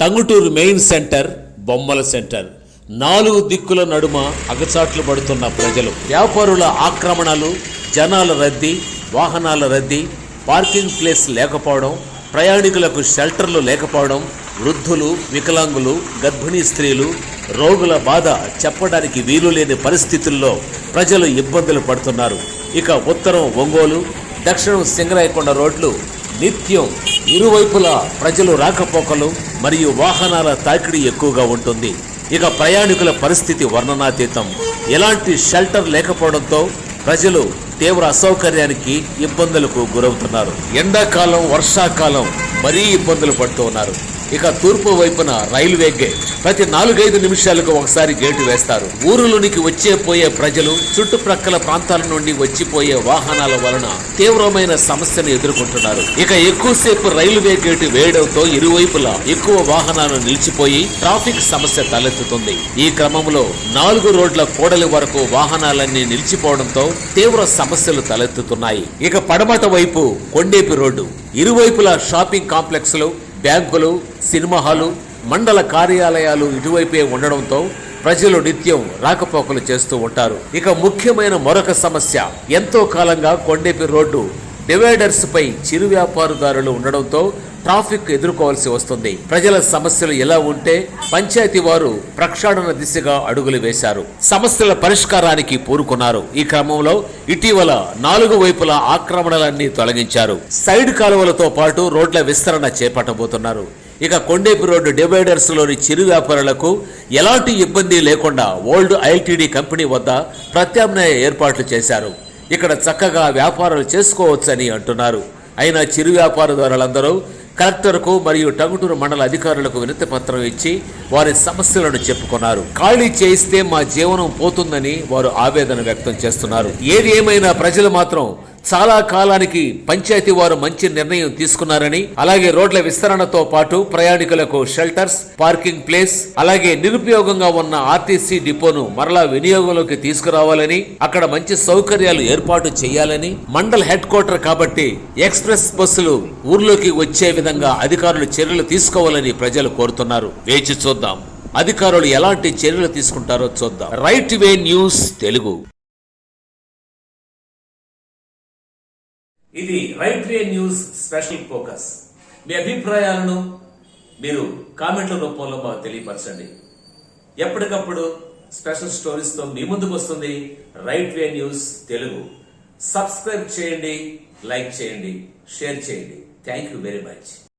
Tanguturu main centre బొమ్మల centre. నాలుగు దిక్కుల నడుమ అగచాట్లు పడుతున్న ప్రజలు. వ్యాపారుల ఆక్రమణలు జనాల రద్దీ వాహనాల రద్దీ పార్కింగ్ ప్లేస్ లేకపోవడం ప్రయాణికులకు షెల్టర్లు లేకపోవడం వృద్ధులు వికలాంగులు గర్భిణీ స్త్రీలు రోగుల బాధ చెప్పడానికి వీలు లేని పరిస్థితుల్లో ప్రజలు ఇబ్బందులు పడుతున్నారు. ఇక ఉత్తరం ఒంగోలు దక్షిణం సింగరాయకొండ రోడ్లు నిత్యం ఇరువైపులా ప్రజలు రాకపోకలు మరియు వాహనాల తాకిడి ఎక్కువగా ఉంటుంది. ఇక ప్రయాణికుల పరిస్థితి వర్ణనాతీతం. ఎలాంటి షెల్టర్ లేకపోవడంతో ప్రజలు తీవ్ర అసౌకర్యానికి ఇబ్బందులకు గురవుతున్నారు. ఎండాకాలం వర్షాకాలం మరీ ఇబ్బందులు పడుతూ ఉన్నారు. ఇక తూర్పు వైపున రైల్వే గేట్. ప్రతి నాలుగైదు నిమిషాలకు ఒకసారి గేటు వేస్తారు. ఊరులోనికి వచ్చే పోయే ప్రజలు చుట్టుప్రక్కల ప్రాంతాల నుండి వచ్చిపోయే వాహనాల వలన తీవ్రమైన సమస్యను ఎదుర్కొంటున్నారు. ఇక ఎక్కువసేపు రైల్వే గేటు వేయడంతో ఇరువైపులా ఎక్కువ వాహనాలు నిలిచిపోయి ట్రాఫిక్ సమస్య తలెత్తుతుంది. ఈ క్రమంలో నాలుగు రోడ్ల కూడలి వరకు వాహనాలన్నీ నిలిచిపోవడంతో తీవ్ర సమస్యలు తలెత్తుతున్నాయి. ఇక పడమట వైపు కొండేపి రోడ్డు. ఇరువైపులా షాపింగ్ కాంప్లెక్స్లు బ్యాంకులు సినిమా హాలు మండల కార్యాలయాలు ఇటువైపే ఉండడంతో ప్రజలు నిత్యం రాకపోకలు చేస్తూ ఉంటారు. ఇక ముఖ్యమైన మరొక సమస్య ఎంతో కాలంగా కొండేపి రోడ్డు డివైడర్స్ పై చిరు వ్యాపారదారులు ఉండడంతో ట్రాఫిక్ ఎదుర్కోవాల్సి వస్తుంది. ప్రజల సమస్యలు ఎలా ఉంటే పంచాయతీ వారు ప్రక్షాళన దిశగా అడుగులు వేశారు. సమస్యల పరిష్కారానికి పూరుకున్నారు. ఈ క్రమంలో ఇటీవల నాలుగు వైపుల ఆక్రమణలన్నీ తొలగించారు. సైడ్ కాలువలతో పాటు రోడ్ల విస్తరణ చేపట్టబోతున్నారు. ఇక కొండేపు రోడ్డు డివైడర్స్లోని చిరు వ్యాపారులకు ఎలాంటి ఇబ్బంది లేకుండా ఓల్డ్ ఐల్టీడీ కంపెనీ వద్ద ప్రత్యామ్నాయ ఏర్పాట్లు చేశారు. ఇక్కడ చక్కగా వ్యాపారాలు చేసుకోవచ్చని అంటున్నారు. అయినా చిరు వ్యాపారదారులందరూ కలెక్టర్కు మరియు టంగుటూరు మండల అధికారులకు వినతి పత్రం ఇచ్చి వారి సమస్యలను చెప్పుకున్నారు. ఖాళీ చేయిస్తే మా జీవనం పోతుందని వారు ఆవేదన వ్యక్తం చేస్తున్నారు. ఏది ఏమైనా ప్రజలు మాత్రం చాలా కాలానికి పంచాయతీ వారు మంచి నిర్ణయం తీసుకున్నారని అలాగే రోడ్ల విస్తరణతో పాటు ప్రయాణికులకు షెల్టర్స్ పార్కింగ్ ప్లేస్ అలాగే నిరుపయోగంగా ఉన్న ఆర్టీసీ డిపోను మరలా వినియోగంలోకి తీసుకురావాలని అక్కడ మంచి సౌకర్యాలు ఏర్పాటు చేయాలని మండల్ హెడ్ క్వార్టర్ కాబట్టి ఎక్స్ప్రెస్ బస్సులు ఊర్లోకి వచ్చే విధంగా అధికారులు చర్యలు తీసుకోవాలని ప్రజలు కోరుతున్నారు. వేచి చూద్దాం. అధికారులు ఎలాంటి చర్యలు తీసుకుంటారో చూద్దాం. Right way news Telugu. ఇది right way news special focus. మీ అభిప్రాయాలను మీరు కామెంట్ల రూపంలో మాకు తెలియపరచండి. ఎప్పటికప్పుడు స్పెషల్ స్టోరీస్తో మీ ముందుకు వస్తుంది right way news Telugu. Subscribe చేయండి లైక్ చేయండి షేర్ చేయండి. Thank you very much.